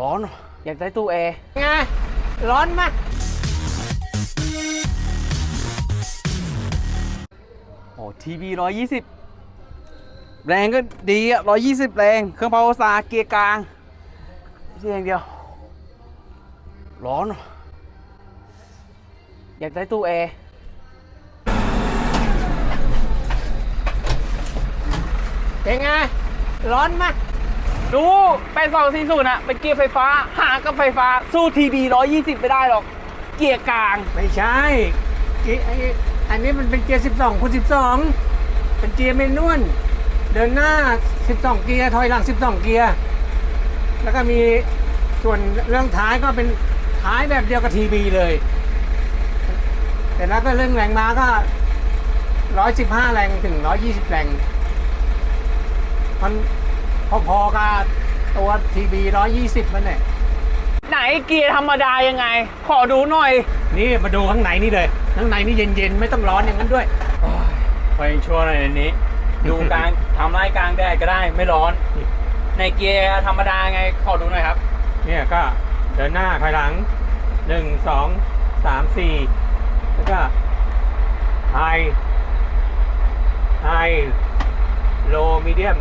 ร้อนอยากได้ตู้แอร์ไงร้อนมากโอ้ทีวีร้อยยี่สิบแรงก็ดีอะร้อยยี่สิบแรง เครื่องพาวเวอร์ซาเกียร์กลางที่อย่างเดียว ร้อน อยากได้ตู้แอร์เป็นไง ร้อนมาก ดูแปดสองสี่ศูนย์อะเป็นเกียร์ไฟฟ้า หากับไฟฟ้า สู้ทีบีร้อยยี่สิบไม่ได้หรอก เกียร์กลาง ไม่ใช่เกียร์ไอ้อันนี้มันเป็นเกียร์ 12คูณ12 เป็นเกียร์เมนวลเดินหน้า 12 เกียร์ถอยหลัง 12 เกียร์ แล้วก็มีส่วนเรื่องท้ายก็เป็นท้ายแบบเดียวกับทีบีเลย แต่แล้วก็เรื่องแรงม้าก็ 115 แรงถึง 120 แรงมัน พอๆกับตัวทีบี120มันเนี่ยไหนเกียร์ธรรมดายังไง ขอดูหน่อย นี่มาดูข้างในนี่เลย ข้างในนี่เย็นๆ ไม่ต้องร้อนอย่างนั้นด้วยไฟชั่วหน่อยในนี้ ดูกลางทำไรกลางแดดก็ได้ไม่ร้อน ในเกียร์ธรรมดาไงขอดูหน่อยครับ เนี่ยก็เดินหน้าถอยหลังหนึ่งสองสามสี่แล้วก็ไฮไฮโลมีเดียม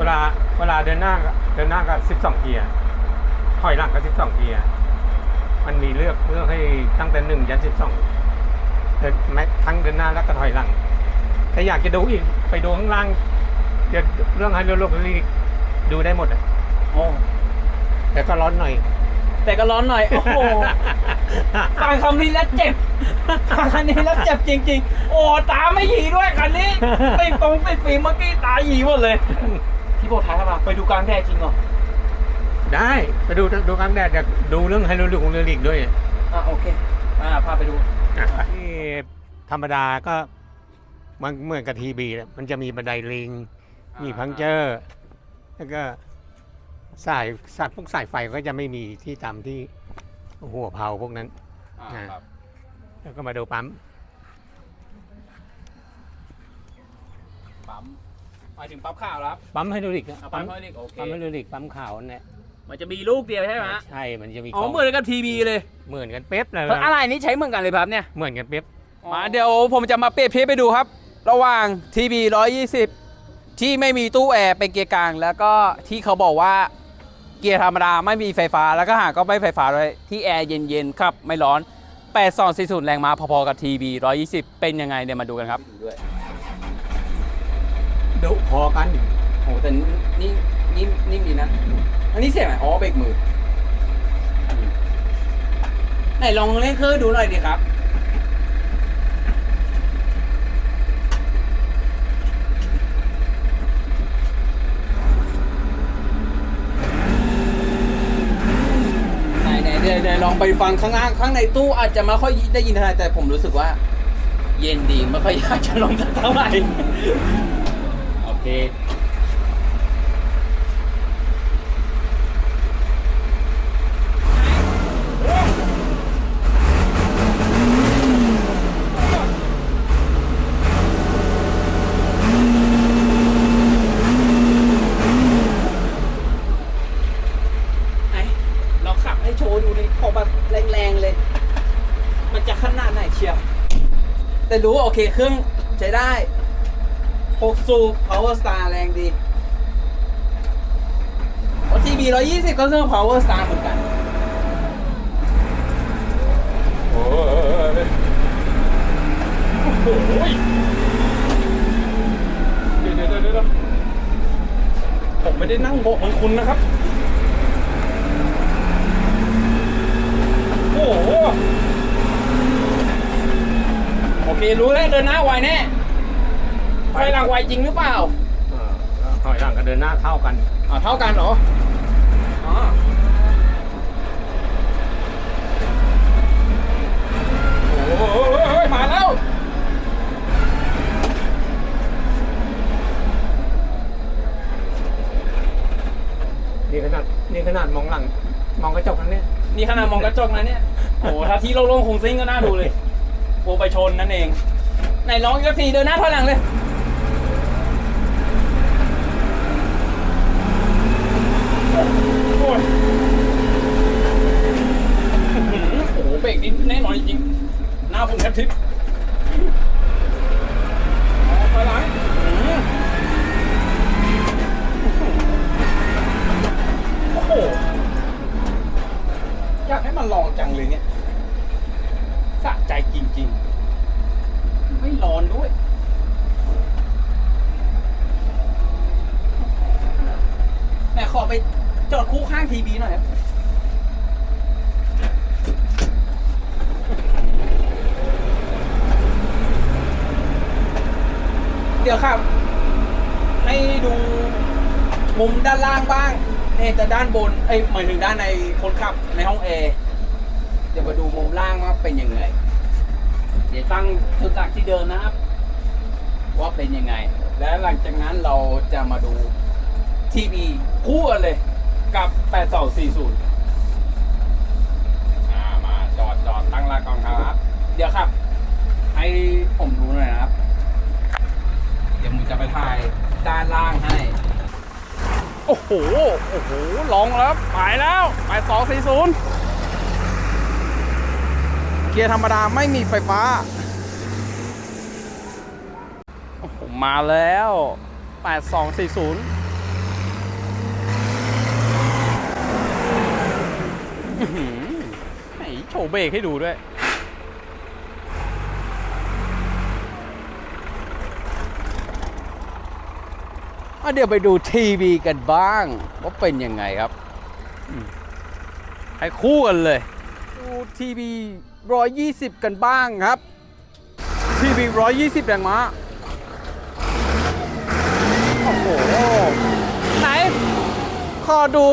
เวลาเวลาเดินหน้าก็เดินหน้าก็สิบสองเกียร์ถอยหลังก็สิบสองเกียร์มันมีเลือกเลือกให้ตั้งแต่หนึ่งยันสิบสองเดินแม้ทั้งเดินหน้าแล้วก็ถอยหลังถ้าอยากจะดูอีกไปดูข้างล่างเดี๋ยวเรื่องไฮโลโลลีดูได้หมดอะโอ้แต่ก็ร้อนหน่อย แต่ก็ร้อนหน่อย โอ้โหฟังคำนี้แล้วเจ็บฟังคำนี้แล้วเจ็บจริง ๆ โอ้ตาไม่หยีด้วยคันนี้ติดตรงติดฟิล์มเมื่อกี้ตาหยีหมดเลย ที่โบท้ายมาไปดูกลางแดดจริงเหรอได้ไปดูดูกลางแดดอยากดูเรื่องไฮโดรลิกของเรือลิกด้วยอะโอเคอ่าพาไปดูที่ธรรมดาก็มันเหมือนกับทีบีมันจะมีบันไดลิง มีพังเจอร์แล้วก็สายสายพวกสายไฟก็จะไม่มีที่ตามที่หัวเผาพวกนั้นอ่าครับแล้วก็มาดูปั๊มปั๊มห มายถึงปั๊มข่าวแล้วครับปั๊มไฮโดรลิกอะอะปั๊มไฮโดรลิกโอเคปั๊มไฮโดรลิกปั๊มขาวเนี่ยมันจะมีลูกเดียวใช่ไหมฮะใช่มันจะมีอ๋อของเหมือนกับทีวีเลยเหมือนกันเป๊ะเลยอะไรนี้ใช้เหมือนกันเลยครับเนี่ยเหมือนกันเป๊ะมาเดี๋ยวผมจะมาเปรียบเทียบไปดูครับ ระหว่าง TB 120 ที่ไม่มีตู้แอร์เป็นเกียร์กลาง แล้วก็ที่เขาบอกว่าเกียร์ธรรมดาไม่มีไฟฟ้าแล้วก็หากก็ไม่ไฟฟ้าเลยที่แอร์เย็นๆครับไม่ร้อน8240แรงม้าพอๆกับ TB 120 เป็นยังไงเนี่ยมาดูกันครับ ดุพอกันโอ้แต่นี่นิ่มนิ่มดีนะ อันนี้เสียไหนอ๋อเบรกมือ ไหนลองเล่นเครื่องดูหน่อยดิครับ ไหนไหนเดี๋ยวเดี๋ยวลองไปฟังข้างล่างข้างในตู้อาจจะไม่ค่อยได้ยินเท่าไหร่แต่ผมรู้สึกว่า เย็นดีไม่ค่อยอยากจะลงสักเท่าไหร่ เคไหนลองขับให้โชว์ดูดิขอแบบแรงๆเลย มันจะขนาดไหนเชียวแต่รู้ว่าโอเคเครื่องใช้ได้ 6สูบ power star แรงดีโอทีบี120 ก็เครื่อง power star เหมือนกัน โอ้ยโอ้ยเดี๋ยวเดี๋ยวเดี๋ยวผมไม่ได้นั่งเบาะเหมือนคุณนะครับ โอ้โห โอเค รู้แล้วเดินหน้าไวแน่ ไฟหลังไวจริงหรือเปล่าเออถอยหลังกับเดินหน้าเท่ากัน อ่าเท่ากันเหรออ๋อโอ้โหเฮ้ยมาแล้ว นี่ขนาดนี่ขนาดมองหลัง มองกระจกนั่นเนี่ยนี่ขนาดมองกระจกนะเนี่ยโอ้โหถ้าที่โล่งๆคงซิ่งก็น่าดูเลยโวไปชนนั่นเอง ไหนลองอีกสักทีเดินหน้าถอยหลังเลยโอ้ยาวผมแทบทิพไปหลังโอ้โห อยากให้มันลองจังเลยเนี่ยสะใจจริงๆ ไม่ร้อนด้วยแม่ขอไปจอดคู่ข้างทีวีหน่อย เดี๋ยวครับ ให้ดูมุมด้านล่างบ้างเนี่ยจะด้านบนเอ้ยหมายถึงด้านในคนขับในห้องแอร์เดี๋ยวมาดูมุมล่างว่าเป็นยังไง เดี๋ยวตั้งจุดตักที่เดิมนะครับ ว่าเป็นยังไง และหลังจากนั้นเราจะมาดูทีวีคู่กันเลยกับ 8240อ่ามาจอดจอดตั้งหลักก่อนครับ เดี๋ยวครับ ให้ผมดูหน่อยนะครับ เดี๋ยวผมจะไปถ่ายด้านล่างให้ โอ้โห โอ้โหลองแล้วไปแล้วไปสองสี่ศูนย์เกียร์ธรรมดาไม่มีไฟฟ้า โอ้โห มาแล้วแปดสองสี่ศูนย์ไหนโชว์เบรกให้ดูด้วย เดี๋ยวไปดูทีวีกันบ้าง ว่าเป็นยังไงครับอืมให้คู่กันเลย ดูทีวี120กันบ้างครับ ทีวี120แรงม้าโอ้โหไหน ขอดู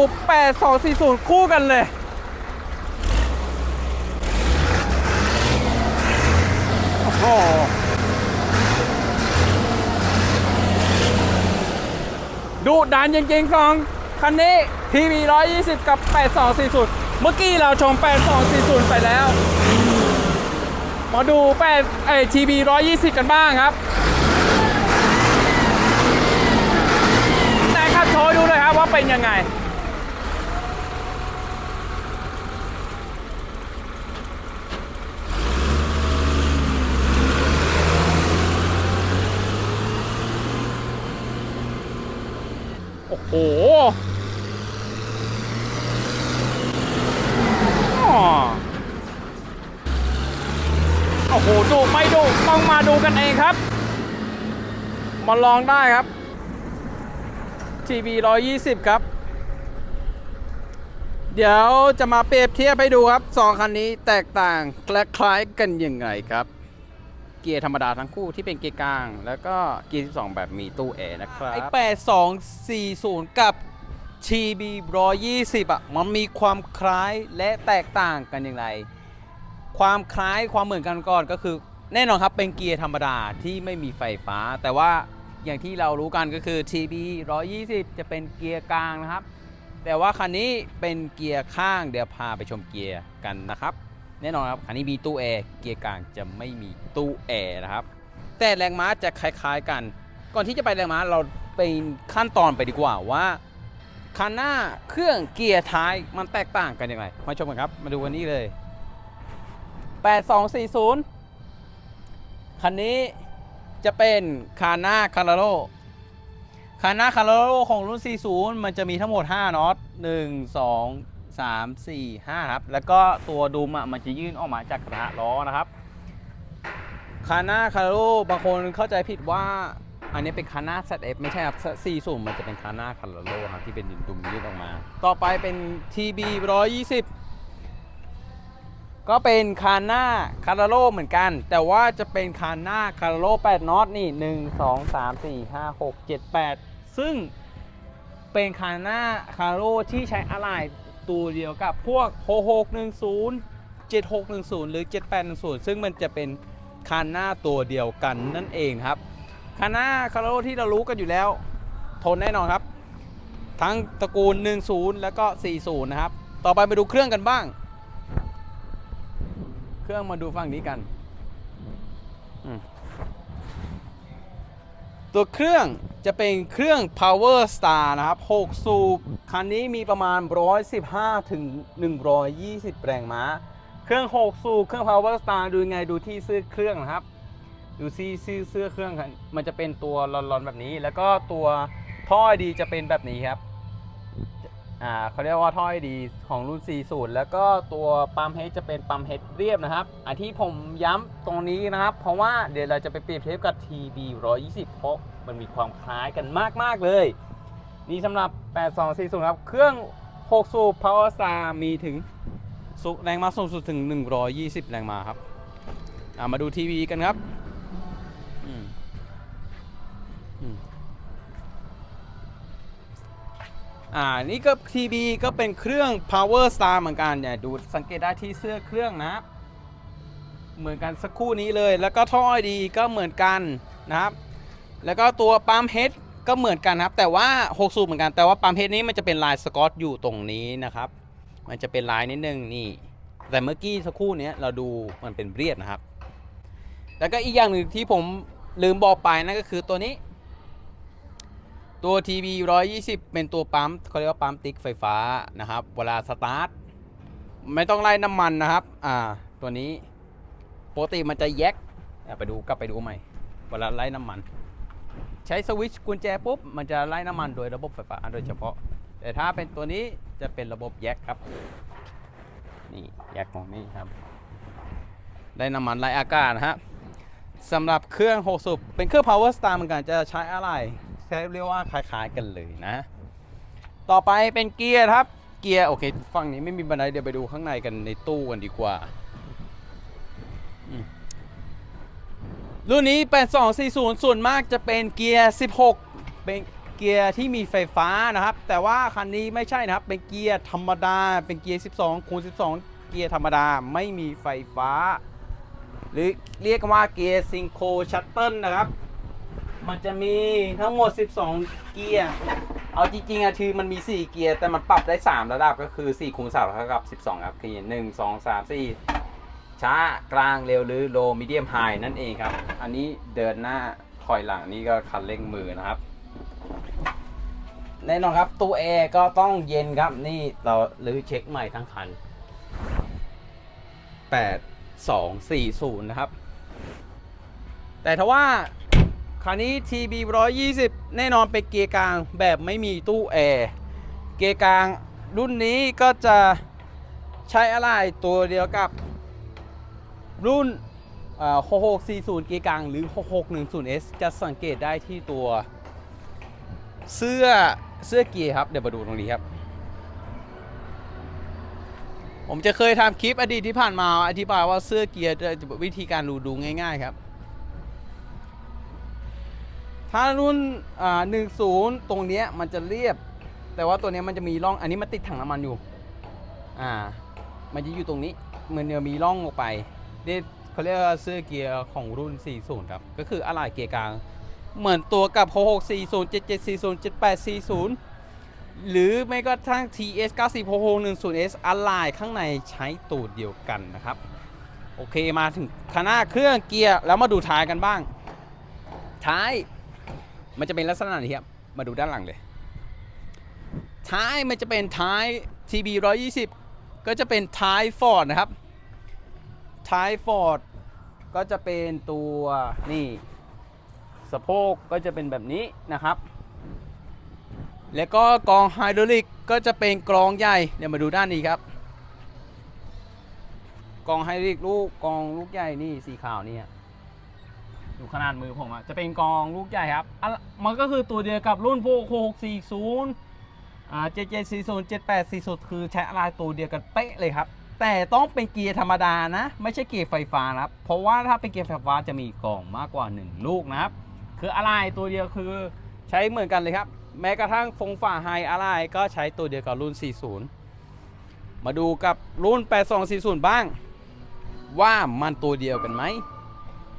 8240 คู่กันเลยโอ้โห ดูดันจริงๆสอง คันนี้ทีวี120 กับ 8240 เมื่อกี้เราชม 8240 ไปแล้ว มาดู8ไอทีวี120 กันบ้างครับแต่ครับโชว์ดูเลยครับว่าเป็นยังไง โอ้โหโอ้โหดูไม่ดูต้องมาดูกันเองครับ มาลองได้ครับทีวี120 ครับ เดี๋ยวจะมาเปรียบเทียบให้ดูครับสองคันนี้แตกต่างและคล้ายกันยังไงครับ กียร์ธรรมดาทั้งคู่ที่เป็นเกียร์กลาง แล้วก็เกียร์ 12 แบบมีตู้แอร์นะครับ ไอ้8240กับ TB 120อะมันมีความคล้ายและแตกต่างกันอย่างไร ความคล้ายความเหมือนกันก่อนก็คือ แน่นอนครับเป็นเกียร์ธรรมดาที่ไม่มีไฟฟ้า แต่ว่าอย่างที่เรารู้กันก็คือ TB 120 จะเป็นเกียร์กลางนะครับ แต่ว่าคันนี้เป็นเกียร์ข้างเดี๋ยวพาไปชมเกียร์กันนะครับ แน่นอนครับคันนี้มีตู้แอร์เกียร์กลางจะไม่มีตู้แอร์นะครับ แต่แรงม้าจะคล้ายๆกัน ก่อนที่จะไปแรงม้าเราเป็นขั้นตอนไปดีกว่าว่าคันหน้าเครื่องเกียร์ท้ายมันแตกต่างกันยังไงมาชมกันครับ มาดูกันนี้เลย 8240 คันนี้จะเป็นคาน่าคาราโ o คาน่าคาราโ o ของรุ่น 40 มันจะมีทั้งหมด 5น็อต1 2 3 4 5ครับ แล้วก็ตัวดุมอะมันจะยื่นออกมาจากกระทะล้อนะครับคาน่าคาราโ o บางคนเข้าใจผิดว่าอันนี้เป็นคาน่า ZF ไม่ใช่ครับ40มันจะเป็นคาน่าคาราโ o ครับที่เป็นดุมยื่นออกมา ต่อไปเป็น TB 120 ก็เป็นคาน่าคาราโ o เหมือนกัน แต่ว่าจะเป็นคาน่าคาราโ o 8น็อตนี่ 1 2 3 4 5 6 7 8 ซึ่งเป็นคาน่าคาราโ o ที่ใช้อะไหล่ ตัวเดียวกับพวก 6610 7610 หรือ 7810 ซึ่งมันจะเป็นคาน่าตัวเดียวกันนั่นเองครับคาน่าคาราโ o ที่เรารู้กันอยู่แล้ว ทนแน่นอนครับ ทั้งตระกูล 10 แล้วก็ 40 นะครับ ต่อไปมาดูเครื่องกันบ้าง เครื่องมาดูฝั่งนี้กันอืม ตัวเครื่องจะเป็นเครื่อง Power Star นะครับ 6 สูบ คันนี้มีประมาณ 115 ถึง 120 แรงม้า เครื่อง 6 สูบ เครื่อง Power Star ดูไงดูที่เสื้อเครื่องนะครับ ดูซี่เสื้อเสื้อเครื่องครับมันจะเป็นตัวร้อนๆแบบนี้ แล้วก็ตัวท่อดีจะเป็นแบบนี้ครับ อ่าเขาเรียกว่าท่อไอดีของรุ่น 40 แล้วก็ตัวปั๊มเฮดจะเป็นปั๊มเฮดเรียบนะครับอันที่ผมย้ำตรงนี้นะครับ เพราะว่าเดี๋ยวเราจะไปเปรียบเทียบกับ TB 120 เพราะมันมีความคล้ายกันมาก ๆ เลย นี่สำหรับ 8240 ครับ เครื่อง 6 สูบ Power Star มีถึงสุแรงม้าสูงสุดถึง 120 แรงม้าครับอ่ามาดูทีวีกันครับอืมอืม อ่า นี่ก็ TB ก็เป็นเครื่อง Power Star เหมือนกันเนี่ยดูสังเกตได้ที่เสื้อเครื่องนะ เหมือนกันสักครู่นี้เลย แล้วก็ท่อดีก็เหมือนกันนะครับ แล้วก็ตัวปั๊มเฮดก็เหมือนกันครับ แต่ว่า6สูบเหมือนกัน แต่ว่าปั๊มเฮดนี้มันจะเป็นลายสกอตอยู่ตรงนี้นะครับ มันจะเป็นลายนิดนึงนี่ แต่เมื่อกี้สักครู่นี้เราดูมันเป็นเรียบนะครับ แล้วก็อีกอย่างหนึ่งที่ผมลืมบอกไปนั่นก็คือตัวนี้ ตัว TB 120 เป็นตัวปั๊มเขาเรียกว่าปั๊มติ๊กไฟฟ้านะครับ เวลาสตาร์ทไม่ต้องไล่น้ำมันนะครับ อ่า ตัวนี้ปกติมันจะแยกไปดูกลับไปดูใหม่ เวลาไล่น้ำมัน ใช้สวิตช์กุญแจปุ๊บ มันจะไล่น้ำมันโดยระบบไฟฟ้าโดยเฉพาะ แต่ถ้าเป็นตัวนี้จะเป็นระบบแยกครับ นี่แยกของนี่ครับไล่น้ำมันไล่อากาศนะฮะสำหรับเครื่อง6สูบเป็นเครื่อง power star เหมือนกันจะใช้อะไร ใช้เรียกว่าคล้ายๆกันเลยนะ ต่อไปเป็นเกียร์ครับ เกียร์โอเคฝั่งนี้ไม่มีบันไดเดี๋ยวไปดูข้างในกันในตู้กันดีกว่า รุ่นนี้ 8240 ส่วนมากจะเป็นเกียร์ 16 เป็นเกียร์ที่มีไฟฟ้านะครับ แต่ว่าคันนี้ไม่ใช่นะครับ เป็นเกียร์ธรรมดา เป็นเกียร์ 12คูณ12 เกียร์ธรรมดาไม่มีไฟฟ้า หรือเรียกว่าเกียร์ซิงโครชัตเติลนะครับ มันจะมีทั้งหมด 12 เกียร์ เอาจริงๆอะคือมันมี 4 เกียร์ แต่มันปรับได้ 3 ระดับก็คือ 4คูณ3เท่ากับ 12 ครับคือ1 2 3 4 ช้ากลางเร็วหรือโลมีเดียมไฮนั่นเองครับ อันนี้เดินหน้าถอยหลังนี่ก็คันเร่งมือนะครับ แน่นอนครับตู้แอร์ก็ต้องเย็นครับนี่เราลื้อเช็คใหม่ทั้งคัน 8 2 4 0 นะครับ แต่ถ้าว่า คันนี้ TB 120 แน่นอนเป็นเกียร์กลางแบบไม่มีตู้แอร์เกียร์กลางรุ่นนี้ก็จะใช้อะไรตัวเดียวกับรุ่นเอ่อ6640 เกียร์กลางหรือ 6610S จะสังเกตได้ที่ตัว เสื้อเสื้อเกียร์ครับ เดี๋ยวมาดูตรงนี้ครับ ผมจะเคยทำคลิปอดีตที่ผ่านมาอธิบายว่าเสื้อเกียร์วิธีการดูดูง่าย ๆ ครับ ถ้ารุ่นอ่า10ตรงเนี้ยมันจะเรียบ แต่ว่าตัวเนี้ยมันจะมีร่อง อันนี้มันติดถังน้ำมันอยู่ อ่า มันจะอยู่ตรงนี้เหมือนจะมีร่องออกไปนี่เขาเรียกว่าเสื้อเกียร์ของรุ่น 40 ครับ ก็คืออะไหล่เกียร์กลาง เหมือนตัวกับ6640 7740 7840 หรือไม่ก็ทั้ง TS 90610S อะไหล่ข้างในใช้ตูดเดียวกันนะครับ โอเคมาถึงคณะเครื่องเกียร์แล้วมาดูท้ายกันบ้างท้าย มันจะเป็นลักษณะนี้ครับ มาดูด้านหลังเลย ท้ายมันจะเป็นท้าย TB 120 ก็จะเป็นท้ายฟอร์ดนะครับ ท้ายฟอร์ดก็จะเป็นตัวนี่สะโพกก็จะเป็นแบบนี้นะครับ แล้วก็กองไฮดรอลิกก็จะเป็นกรองใหญ่เดี๋ยวมาดูด้านนี้ครับ กองไฮดรอลิกลูกกองลูกใหญ่นี่สีขาวนี่ ดูขนาดมือผมอะจะเป็นกองลูกใหญ่ครับอะมันก็คือตัวเดียวกับรุ่นพวก6640อ่า7740 7840 คือใช้อะไรตัวเดียวกันเป๊ะเลยครับ แต่ต้องเป็นเกียร์ธรรมดานะ ไม่ใช่เกียร์ไฟฟ้านะครับ เพราะว่าถ้าเป็นเกียร์ไฟฟ้าจะมีกล่องมากกว่า 1 ลูกนะครับ คืออะไรตัวเดียวคือใช้เหมือนกันเลยครับ แม้กระทั่งฟงฝ่าไฮอะไรก็ใช้ตัวเดียวกับรุ่น 40 มาดูกับรุ่น 8240 บ้าง ว่ามันตัวเดียวกันไหม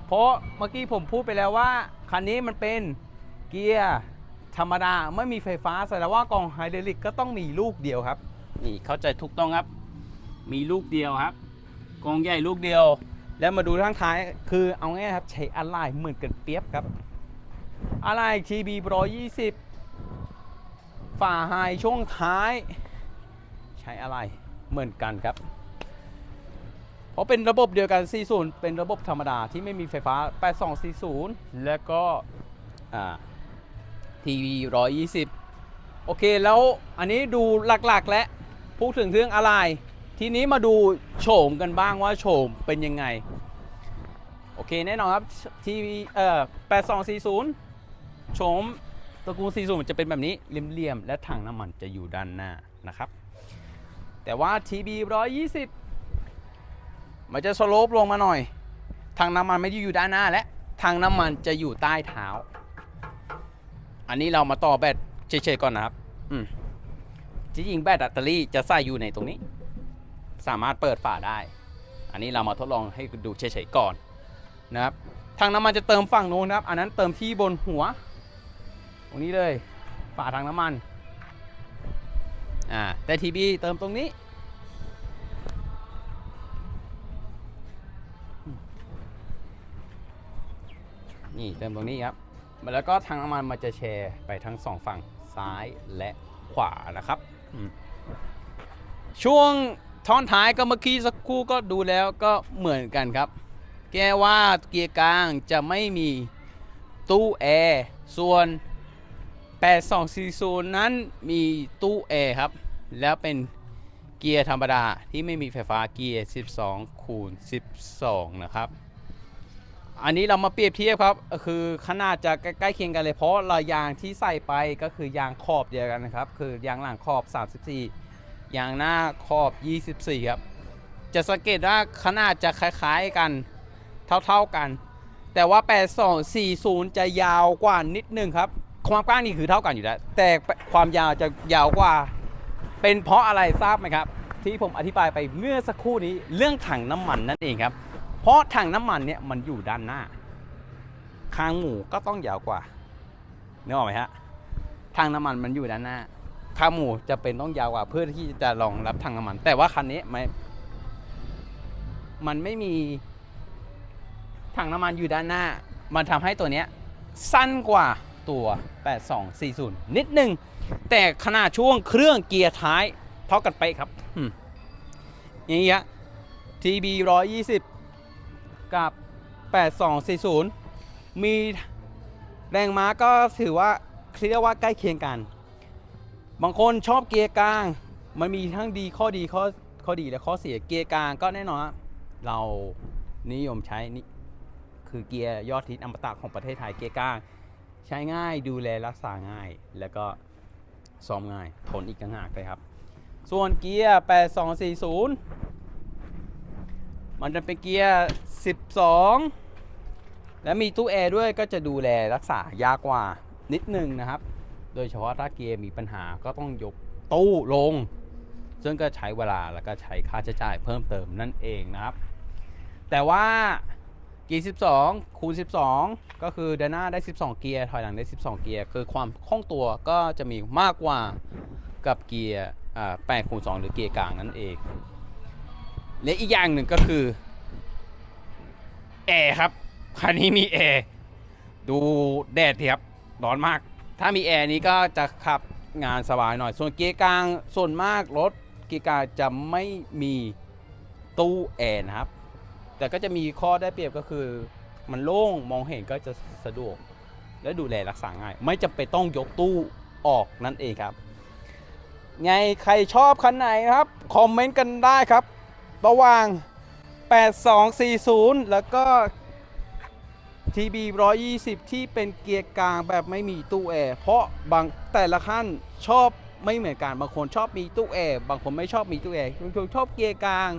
เพราะเมื่อกี้ผมพูดไปแล้วว่า คันนี้มันเป็นเกียร์ธรรมดาไม่มีไฟฟ้าแสดงว่ากองไฮดรอลิกก็ต้องมีลูกเดียวครับ นี่เข้าใจถูกต้องครับ มีลูกเดียวครับกองใหญ่ลูกเดียว แล้วมาดูทางท้าย คือเอาง่ายครับใช้อะไหล่เหมือนกันเปียบครับอะไหล่ TB 120 ฝ่าไฮช่วงท้าย ใช้อะไหล่เหมือนกันครับ ราะเป็นระบบเดียวกัน 40 เป็นระบบธรรมดาที่ไม่มีไฟฟ้า 8240 แล้วก็ทีวี120 โอเคแล้วอันนี้ดูหลักๆ และพูดถึงเรื่องอะไร ทีนี้มาดูโฉมกันบ้างว่าโฉมเป็นยังไง โอเคแน่นอนครับทีวีเอ่อ8240 โฉมตระกูล40 จะเป็นแบบนี้เรียมๆและถังน้ำมันจะอยู่ด้านหน้านะครับ แต่ว่า TB 120 มันจะสโลปลงมาหน่อย ถังน้ำมันไม่ได้อยู่ด้านหน้าและถังน้ำมันจะอยู่ใต้เท้า อันนี้เรามาต่อแบตเฉยๆก่อนนะครับ อืมจริงแบตแบตเตอรี่จะใส่อยู่ในตรงนี้ สามารถเปิดฝาได้ อันนี้เรามาทดลองให้ดูเฉยๆก่อนนะครับทางน้ำมันจะเติมฝั่งโน้นนะครับ อันนั้นเติมที่บนหัว ตรงนี้เลยฝาทางน้ำมันอ่าแต่ทีบีเติมตรงนี้ นี่เติมตรงนี้ครับแล้วก็ทางน้ำมันมันจะแชร์ไปทั้งสองฝั่งซ้ายและขวานะครับช่วงท่อนท้ายก็เมื่อกี้สักครู่ก็ดูแล้วก็เหมือนกันครับ แก้ว่าเกียร์กลางจะไม่มีตู้แอร์ส่วน 8240 นั้นมีตู้แอร์ครับ แล้วเป็นเกียร์ธรรมดาที่ไม่มีไฟฟ้าเกียร์ 12 คูณ 12 นะครับ อันนี้เรามาเปรียบเทียบครับ คือขนาดจะใกล้เคียงกันเลย เพราะเรายางที่ใส่ไปก็คือยางขอบเดียวกันนะครับ คือยางหลังขอบ 34 ยางหน้าขอบ 24 ครับ จะสังเกตว่าขนาดจะคล้ายๆกันเท่าๆกัน แต่ว่า 8240 จะยาวกว่านิดนึงครับ ความกว้างนี่คือเท่ากันอยู่แล้ว แต่ความยาวจะยาวกว่า เป็นเพราะอะไรทราบไหมครับ ที่ผมอธิบายไปเมื่อสักครู่นี้เรื่องถังน้ำมันนั่นเองครับ ราะถังน้ำมันเนี่ยมันอยู่ด้านหน้า คางหมูก็ต้องยาวกว่านึกออกไหมฮะถังน้ำมันมันอยู่ด้านหน้าคางหมูจะเป็นต้องยาวกว่าเพื่อที่จะรองรับถังน้ำมัน แต่ว่าคันนี้ไม่มันไม่มีถังน้ำมันอยู่ด้านหน้า มันทำให้ตัวเนี้ยสั้นกว่าตัว 8240 นิดนึงแต่ขนาดช่วงเครื่องเกียร์ท้ายเท่ากันไปครับอย่างนี้ฮะ TB 120 กับ 8240 มีแรงม้าก็ถือว่าเรียกว่าใกล้เคียงกัน บางคนชอบเกียร์กลาง มันมีทั้งดีข้อดีข้อข้อดีและข้อเสียเกียร์กลางก็แน่นอนเรานิยมใช้นี่คือเกียร์ยอดฮิตอมตะของประเทศไทยเกียร์กลาง ใช้ง่ายดูแลรักษาง่าย แล้วก็ซ่อมง่ายทนอีกต่างหากเลยครับ ส่วนเกียร์ 8240 มันจะเป็นเกียร์ 12 และมีตู้แอร์ด้วยก็จะดูแลรักษายากกว่านิดนึงนะครับ โดยเฉพาะถ้าเกียร์มีปัญหาก็ต้องยกตู้ลง ซึ่งก็ใช้เวลาแล้วก็ใช้ค่าใช้จ่ายเพิ่มเติมนั่นเองนะครับ แต่ว่าเกียร์ 12 คูณ 12 ก็คือเดินหน้าได้ 12 เกียร์ ถอยหลังได้ 12 เกียร์ คือความคล่องตัวก็จะมีมากกว่ากับเกียร์8คูณ2หรือเกียร์กลางนั่นเอง และอีกอย่างหนึ่งก็คือแอร์ครับคันนี้มีแอร์ดูแดดสิครับร้อนมาก ถ้ามีแอร์นี้ก็จะขับงานสบายหน่อย ส่วนเกียร์กลางส่วนมากรถเกียร์กลางจะไม่มีตู้แอร์นะครับ แต่ก็จะมีข้อได้เปรียบก็คือ มันโล่งมองเห็นก็จะสะดวก และดูแลรักษาง่าย ไม่จำเป็นต้องยกตู้ออกนั่นเองครับ ไงใครชอบคันไหนครับ คอมเมนต์กันได้ครับ ระหว่าง 8240 แล้วก็ TB 120 ที่เป็นเกียร์กลางแบบไม่มีตู้แอร์ เพราะบางแต่ละขั้นชอบไม่เหมือนกัน บางคนชอบมีตู้แอร์ บางคนไม่ชอบมีตู้แอร์ บางคนชอบเกียร์กลาง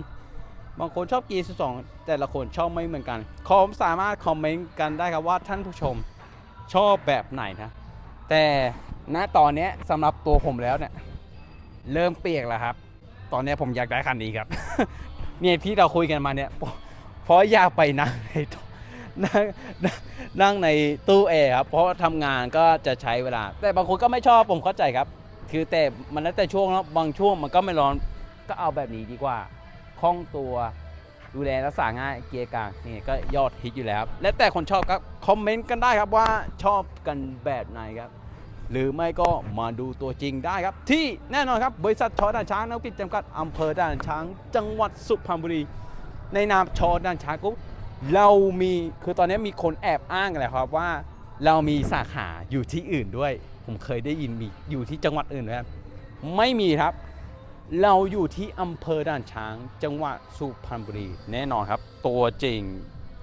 บางคนชอบเกียร์12แต่ละคนชอบไม่เหมือนกันคอมสามารถคอมเมนต์กันได้ครับว่าท่านผู้ชมชอบแบบไหนนะ แต่ณตอนนี้สำหรับตัวผมแล้วเนี่ย เริ่มเปียกแล้วครับ ตอนนี้ผมอยากได้คันนี้ครับ เนี่ยที่เราคุยกันมาเนี่ยเพราะอยากไปนั่งในตนั่งนั่งในตู้แอร์ครับเพราะทำงานก็จะใช้เวลา แต่บางคนก็ไม่ชอบผมเข้าใจครับ คือแต่มันแล้วแต่ช่วงแล้วบางช่วงมันก็ไม่ร้อนก็เอาแบบนี้ดีกว่าคล่องตัวดูแลรักษาง่ายเกียร์กลางนี่ก็ยอดฮิตอยู่แล้ว และแต่คนชอบก็คอมเมนต์กันได้ครับว่าชอบกันแบบไหนครับ หรือไม่ก็มาดูตัวจริงได้ครับ ที่แน่นอนครับ บริษัทชอด่านช้างนักกิจจำกัดอำเภอด่านช้าง จังหวัดสุพรรณบุรี ในนามชอด่านช้างกุ๊บเรามีคือตอนนี้มีคนแอบอ้างกันแหละครับว่า เรามีสาขาอยู่ที่อื่นด้วย ผมเคยได้ยินมีอยู่ที่จังหวัดอื่นไหมครับไม่มีครับ เราอยู่ที่อำเภอด่านช้าง จังหวัดสุพรรณบุรี แน่นอนครับ ตัวจริง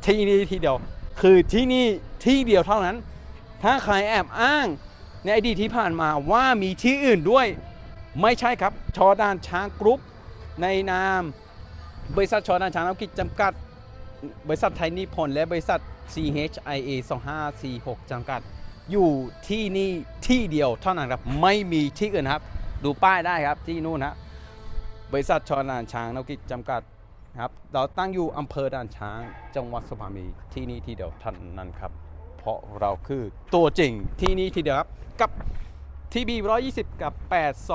ที่นี่ที่เดียว คือที่นี่ที่เดียวเท่านั้น ถ้าใครแอบอ้าง ในอดีตที่ผ่านมาว่ามีที่อื่นด้วย ไม่ใช่ครับชอดานช้างกรุ๊ป ในนามบริษัทชอดานช้างธุรกิจจำกัด บริษัทไทยนิพนธ์และบริษัท CHIA 2546จำกัด อยู่ที่นี่ที่เดียวเท่านั้นครับไม่มีที่อื่นครับ ดูป้ายได้ครับที่นู่นนะบริษัทชอดานช้างธุรกิจจำกัดครับเราตั้งอยู่อำเภอด่านช้าง จังหวัดสุพรรณบุรีที่นี่ที่เดียวเท่านั้นครับ ราะเราคือตัวจริงที่นี่ทีเดียวครับ กับทีบี120กับ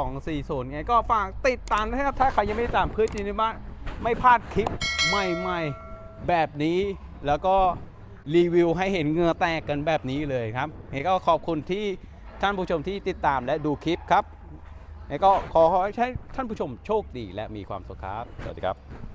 8240ไงก็ฝากติดตามนะครับ ถ้าใครยังไม่ได้ตามเพื่อที่นี่บ้านไม่พลาดคลิปใหม่ๆแบบนี้ แล้วก็รีวิวให้เห็นเงือแตกกันแบบนี้เลยครับเฮก็ขอบคุณที่ท่านผู้ชมที่ติดตามและดูคลิปครับเฮก็ขอให้ท่านผู้ชมโชคดีและมีความสุขครับ สวัสดีครับ